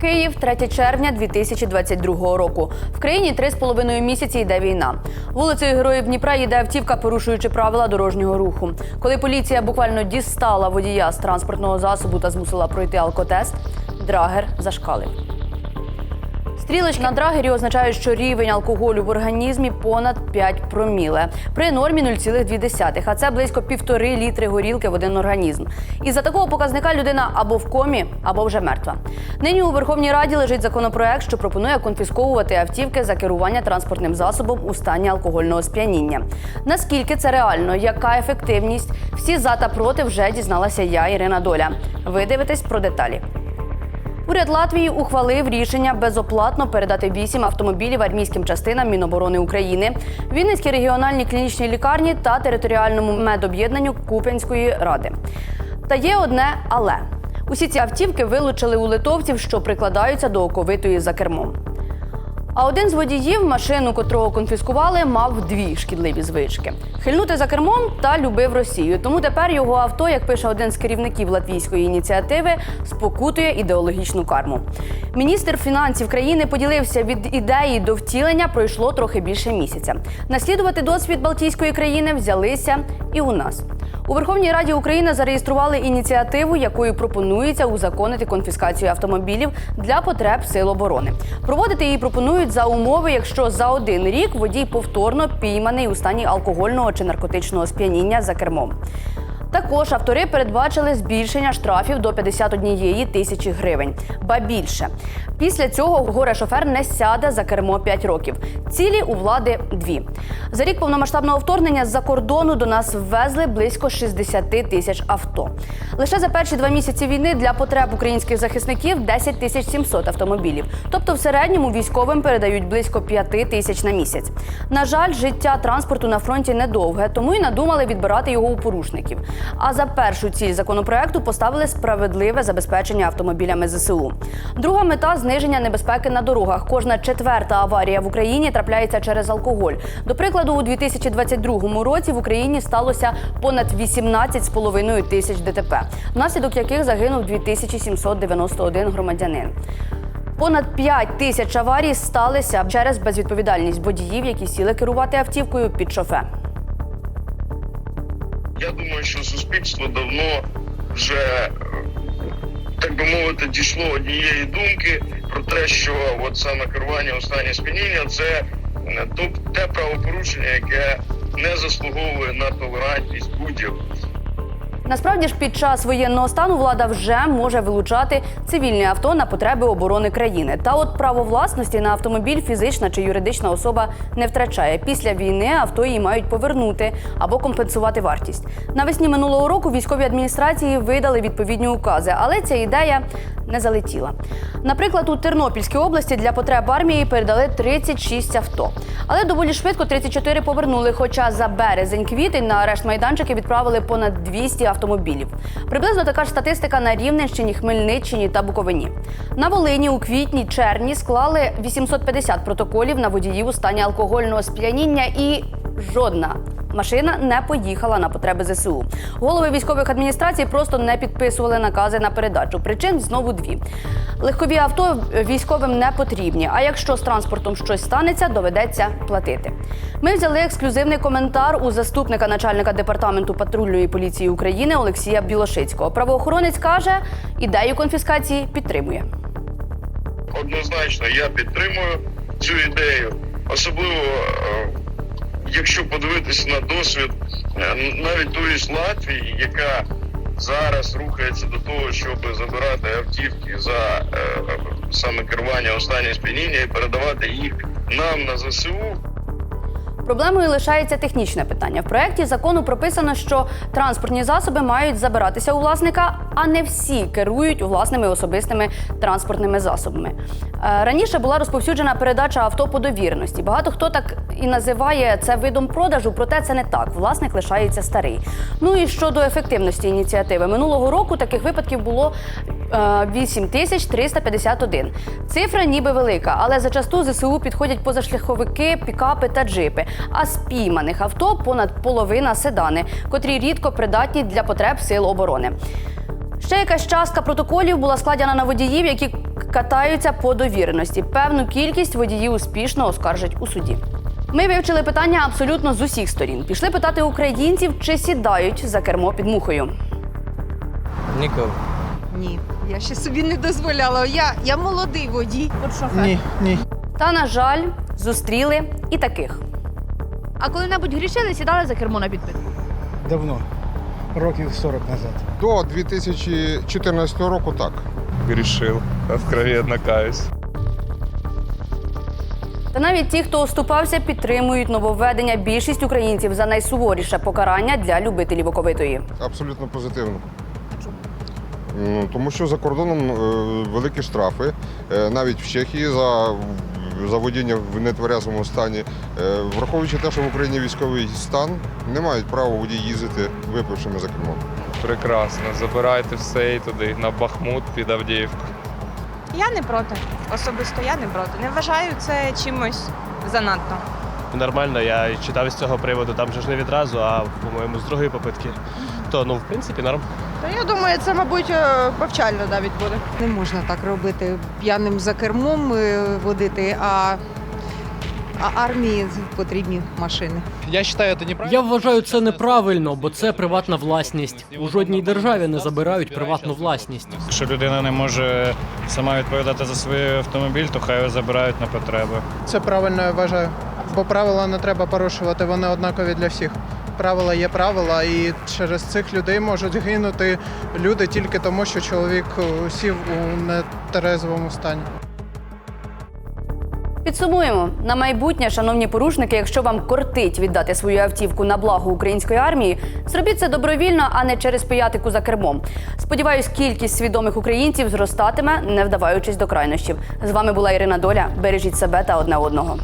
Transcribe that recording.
Київ, 3 червня 2022 року. В країні три з половиною місяці йде війна. Вулицею Героїв Дніпра їде автівка, порушуючи правила дорожнього руху. Коли поліція буквально дістала водія з транспортного засобу та змусила пройти алкотест, драгер зашкалив. Стрілочки на драгері означають, що рівень алкоголю в організмі понад 5 проміле при нормі 0,2, а це близько півтори літри горілки в один організм. І за такого показника людина або в комі, або вже мертва. Нині у Верховній Раді лежить законопроект, що пропонує конфісковувати автівки за керування транспортним засобом у стані алкогольного сп'яніння. Наскільки це реально, яка ефективність? Всі за та проти вже дізналася я, Ірина Доля. Ви дивитесь про деталі. Уряд Латвії ухвалив рішення безоплатно передати вісім автомобілів армійським частинам Міноборони України, Вінницькій регіональній клінічній лікарні та територіальному медоб'єднанню Куп'янської ради. Та є одне але усі ці автівки вилучили у литовців, що прикладаються до оковитої за кермом. А один з водіїв, машину котрого конфіскували, мав дві шкідливі звички: хильнути за кермом та любив Росію. Тому тепер його авто, як пише один з керівників латвійської ініціативи, спокутує ідеологічну карму. Міністр фінансів країни поділився від ідеї до втілення. Пройшло трохи більше місяця. Наслідувати досвід Балтійської країни взялися і у нас. У Верховній Раді України зареєстрували ініціативу, якою пропонується узаконити конфіскацію автомобілів для потреб сил оборони. Проводити її пропонують за умови, якщо за один рік водій повторно пійманий у стані алкогольного чи наркотичного сп'яніння за кермом. Також автори передбачили збільшення штрафів до 51 тисячі гривень. Ба більше після цього горе шофер не сяде за кермо 5 років. Цілі у влади дві. За рік повномасштабного вторгнення з-за кордону до нас ввезли близько 60 тисяч авто. Лише за перші два місяці війни для потреб українських захисників 10 тисяч 700 автомобілів. Тобто, в середньому військовим передають близько 5 тисяч на місяць. На жаль, життя транспорту на фронті недовге, тому й надумали відбирати його у порушників. А за першу ціль законопроекту поставили справедливе забезпечення автомобілями ЗСУ. Друга мета зниження небезпеки на дорогах. Кожна четверта аварія в Україні трапляється через алкоголь. До прикладу, у 2022 році в Україні сталося понад 18,5 тисяч ДТП, внаслідок яких загинув 2791 громадянин. Понад 5 тисяч аварій сталися через безвідповідальність водіїв, які сіли керувати автівкою під шофе. Я думаю, що суспільство давно вже, е, так би мовити, дійшло однієї думки про те, що от саме керування у стані сп'яніння це е, те правопорушення, яке не заслуговує на толерантність будь-яку. Насправді ж під час воєнного стану влада вже може вилучати цивільні авто на потреби оборони країни. Та от право власності на автомобіль фізична чи юридична особа не втрачає. Після війни авто її мають повернути або компенсувати вартість. Навесні минулого року військові адміністрації видали відповідні укази, але ця ідея не залетіла. Наприклад, у Тернопільській області для потреб армії передали 36 авто. Але доволі швидко 34 повернули. Хоча за березень-квітень на арешт майданчики відправили понад 200 автомобілів. Приблизно така ж статистика на Рівненщині, Хмельниччині та Буковині. На Волині у квітні-червні склали 850 протоколів на водіїв у стані алкогольного сп'яніння і жодна. Машина не поїхала на потреби ЗСУ. Голови військових адміністрацій просто не підписували накази на передачу. Причин знову дві: легкові авто військовим не потрібні. А якщо з транспортом щось станеться, доведеться платити. Ми взяли ексклюзивний коментар у заступника начальника департаменту патрульної поліції України Олексія Білошицького. Правоохоронець каже, ідею конфіскації підтримує. Однозначно, я підтримую цю ідею, особливо е, якщо подивитися на досвід е, навіть тої ж Латвії, яка зараз рухається до того, щоб забирати автівки за е, саме керування останнє сп'яніння і передавати їх нам на ЗСУ. Проблемою лишається технічне питання. В проєкті закону прописано, що транспортні засоби мають забиратися у власника, а не всі керують власними особистими транспортними засобами. Е, Раніше була розповсюджена передача авто по довіреності. Багато хто так і називає це видом продажу, проте це не так. Власник лишається старий. Ну і щодо ефективності ініціативи минулого року таких випадків було 8351. Цифра ніби велика, але зачасту ЗСУ підходять позашляховики, пікапи та джипи. А з пійманих авто понад половина седани, котрі рідко придатні для потреб сил оборони. Ще якась частка протоколів була складена на водіїв, які катаються по довіреності. Певну кількість водіїв успішно оскаржать у суді. Ми вивчили питання абсолютно з усіх сторін. Пішли питати українців, чи сідають за кермо під мухою. Ніколи. Ні, я ще собі не дозволяла. Я, я молодий водій. Ні, ні. Та, на жаль, зустріли і таких. А коли-небудь грішили, сідали за кермо на підпит? Давно. Років 40 назад. До 2014 року так. грешил. Откровенно каюсь. Та навіть ті, хто оступався, підтримують нововведення. Більшість українців за найсуворіше покарання для любителів оковитої. Абсолютно позитивно. Ну, Тому що за кордоном е, великі штрафи, Е, навіть в Чехії за, за водіння в нетверезому стані. Е, Враховуючи те, що в Україні військовий стан, не мають права водії їздити випившими за кермом. Прекрасно. Забирайте все і туди, на Бахмут під Авдіївку. Я не проти. Особисто я не проти. Не вважаю це чимось занадто. Нормально, я читав з цього приводу, там же ж не відразу, а по-моєму з другої попитки. То ну в принципі норм. Та я думаю, це, мабуть, е, повчально навіть буде. Не можна так робити. П'яним за кермом е, водити, а, а армії потрібні машини. Я вважаю, це неправильно. Я вважаю це неправильно, бо це приватна власність. У жодній державі не забирають приватну власність. Якщо людина не може сама відповідати за свій автомобіль, то хай його забирають на потреби. Це правильно я вважаю. Бо правила не треба порушувати, вони однакові для всіх. Правила є правила, і через цих людей можуть гинути люди тільки тому, що чоловік е, сів у нетрезвому стані. Підсумуємо на майбутнє, шановні порушники. Якщо вам кортить віддати свою автівку на благо української армії, зробіть це добровільно, а не через пиятику за кермом. Сподіваюсь, кількість свідомих українців зростатиме, не вдаваючись до крайнощів. З вами була Ірина Доля. Бережіть себе та одне одного.